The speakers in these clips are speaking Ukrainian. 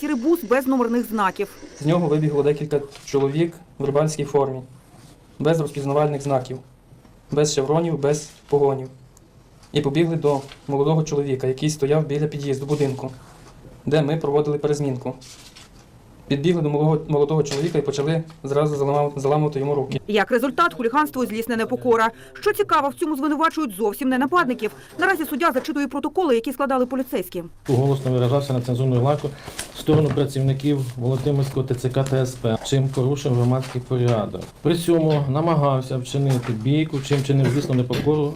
Сірий бус без номерних знаків. З нього вибігло декілька чоловік в рибальській формі, без розпізнавальних знаків, без шевронів, без погонів. І побігли до молодого чоловіка, який стояв біля під'їзду будинку, де ми проводили перезмінку. Підбігли до молодого, молодого чоловіка і почали зразу заламав- заламувати йому руки. Як результат, хуліганство і злісне непокора. Що цікаво, в цьому звинувачують зовсім не нападників. Наразі суддя зачитує протоколи, які складали поліцейські. Голосно виражався на цензурну лайку в сторону працівників Володимирського ТЦК та СП, чим порушив громадський порядок. При цьому намагався вчинити бійку, чим чинив звісно непокору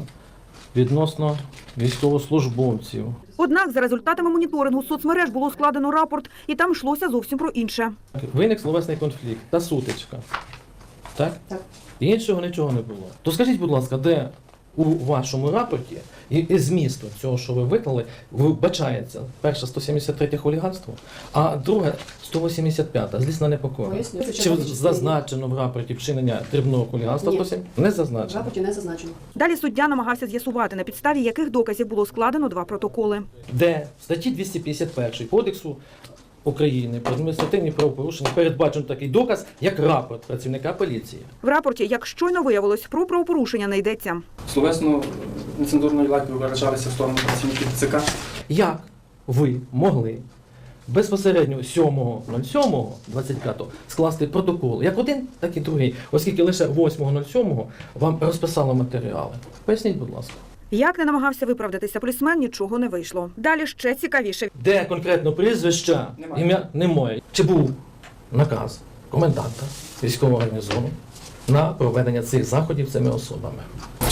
відносно військовослужбовців. Однак за результатами моніторингу соцмереж було складено рапорт, і там йшлося зовсім про інше. Виник словесний конфлікт та сутичка. Так? Так. Іншого нічого не було. То скажіть, будь ласка, де у вашому рапорті і, і змісту цього, що ви виклали, вбачається перше 173 хуліганство, а друге 185 злісна непокора. Поясню. Чи зазначено в рапорті вчинення дрібного хуліганства Ні. 107? Не В зазначено. рапорті не зазначено. Далі суддя намагався з'ясувати, на підставі яких доказів було складено два протоколи. Де в статті 251 Кодексу України про адміністративні правопорушення передбачено такий доказ, як рапорт працівника поліції. В рапорті, як щойно виявилось, про правопорушення не йдеться. Словесно нецензурною лайкою виражалися в сторону працівників ЦК. Як ви могли безпосередньо 7.07.25 скласти протокол як один, так і другий, оскільки лише 8.07 вам розписали матеріали? Поясніть, будь ласка. Як не намагався виправдатися полісмен, нічого не вийшло. Далі ще цікавіше. Де конкретно прізвища, Немає. ім'я немає. Чи був наказ коменданта військового гарнізону на проведення цих заходів цими особами?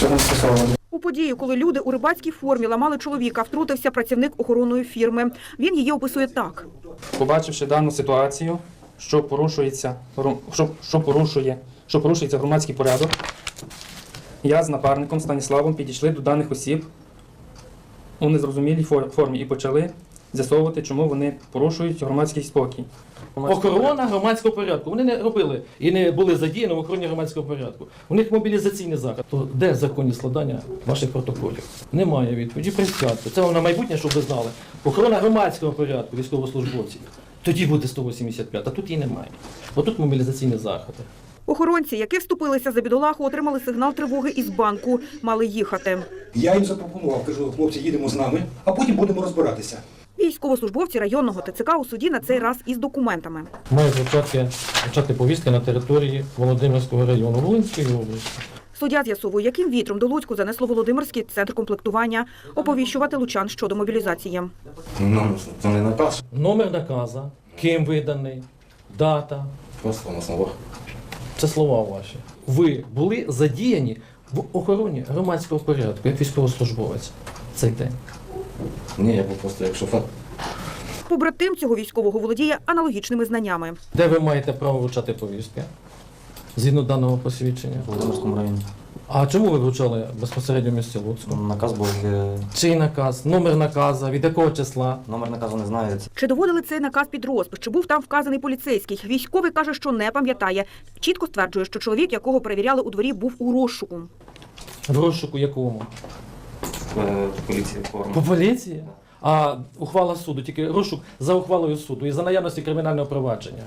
Чого не стосовано? У події, коли люди у рибацькій формі ламали чоловіка, втрутився працівник охоронної фірми. Він її описує так. Побачивши дану ситуацію, що порушується, що, що порушує, що порушується громадський порядок, я з напарником Станіславом підійшли до даних осіб у незрозумілій формі і почали з'ясовувати, чому вони порушують громадський спокій. Охорона громадського порядку. Вони не робили і не були задіяні в охороні громадського порядку. У них мобілізаційний захід. То де законні складання ваших протоколів? Немає відповіді. Присядьте. Це на майбутнє, щоб ви знали. Охорона громадського порядку військовослужбовців. Тоді буде 185, а тут її немає. Отут мобілізаційні заходи. Охоронці, які вступилися за бідолаху, отримали сигнал тривоги із банку. Мали їхати. Я їм запропонував, кажу, хлопці, їдемо з нами, а потім будемо розбиратися. Військовослужбовці районного ТЦК у суді на цей раз із документами. Мають почати, почати повістки на території Володимирського району Волинської області. Суддя з'ясовує, яким вітром до Луцьку занесло Володимирський центр комплектування, оповіщувати лучан щодо мобілізації. Ну, це не наказ, Номер наказа, ким виданий, дата, просто на словах. Це слова ваші. Ви були задіяні в охороні громадського порядку як військовослужбовець цей день. Ні, я був просто як шофер. Побратим цього військового володіє аналогічними знаннями. Де ви маєте право вручати повістки? Згідно даного посвідчення. В Володимирському районі. А чому ви вручали безпосередньо в місті Луцьку? Наказ був е, Чий наказ? Номер наказа, від якого числа? номер наказу не знаю. Це Чи доводили цей наказ під розпис? Чи був там вказаний поліцейський? Військовий каже, що не пам'ятає. Чітко стверджує, що чоловік, якого перевіряли у дворі, був у розшуку. В розшуку якому? е, поліція форма. По поліції? А ухвала суду, тільки розшук за ухвалою суду і за наявності кримінального провадження.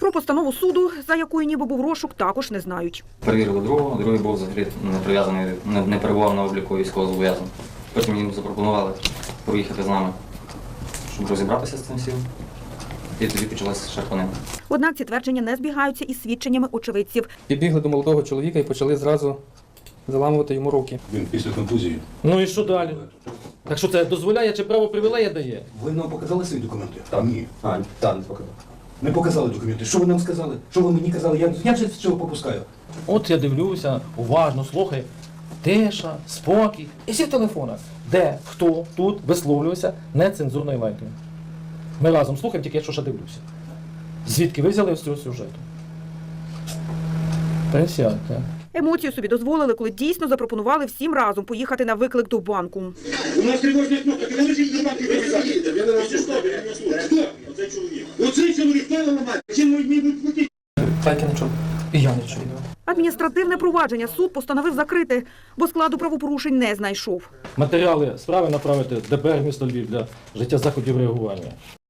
Про постанову суду, за якою ніби був розшук, також не знають. Перевірили другого, другий був взагалі не прив'язаний, не, не перебував на обліку військового зобов'язаного. Потім їм запропонували поїхати з нами, щоб розібратися з цим всім. І тоді почалася шарпанина. Однак ці твердження не збігаються із свідченнями очевидців. Підбігли до молодого чоловіка і почали зразу заламувати йому руки. Він після контузії. Ну і що далі? Так що це дозволяє чи право привілея дає? Ви нам показали свої документи? Так. Ні. А, так, не показав. Не показали документи. Що ви нам сказали? Що ви мені казали? Я, я вже з цього попускаю. От я дивлюся, уважно слухаю. Тиша, спокій. І всі в телефонах. Де, хто тут висловлювався нецензурною лайкою. Ми разом слухаємо, тільки я що ще дивлюся. Звідки ви взяли з цього сюжету? Присядьте. Емоцію собі дозволили, коли дійсно запропонували всім разом поїхати на виклик до банку. У нас тривожна кнопка, ти? Я не розумію. Хто? Оцей чоловік. Оцей чоловік, хто його? Чим мені будуть платити? Так і не чув. І я не чую. Адміністративне провадження суд постановив закрити, бо складу правопорушень не знайшов. Матеріали справи направити ДБР місто Львів для життя заходів реагування.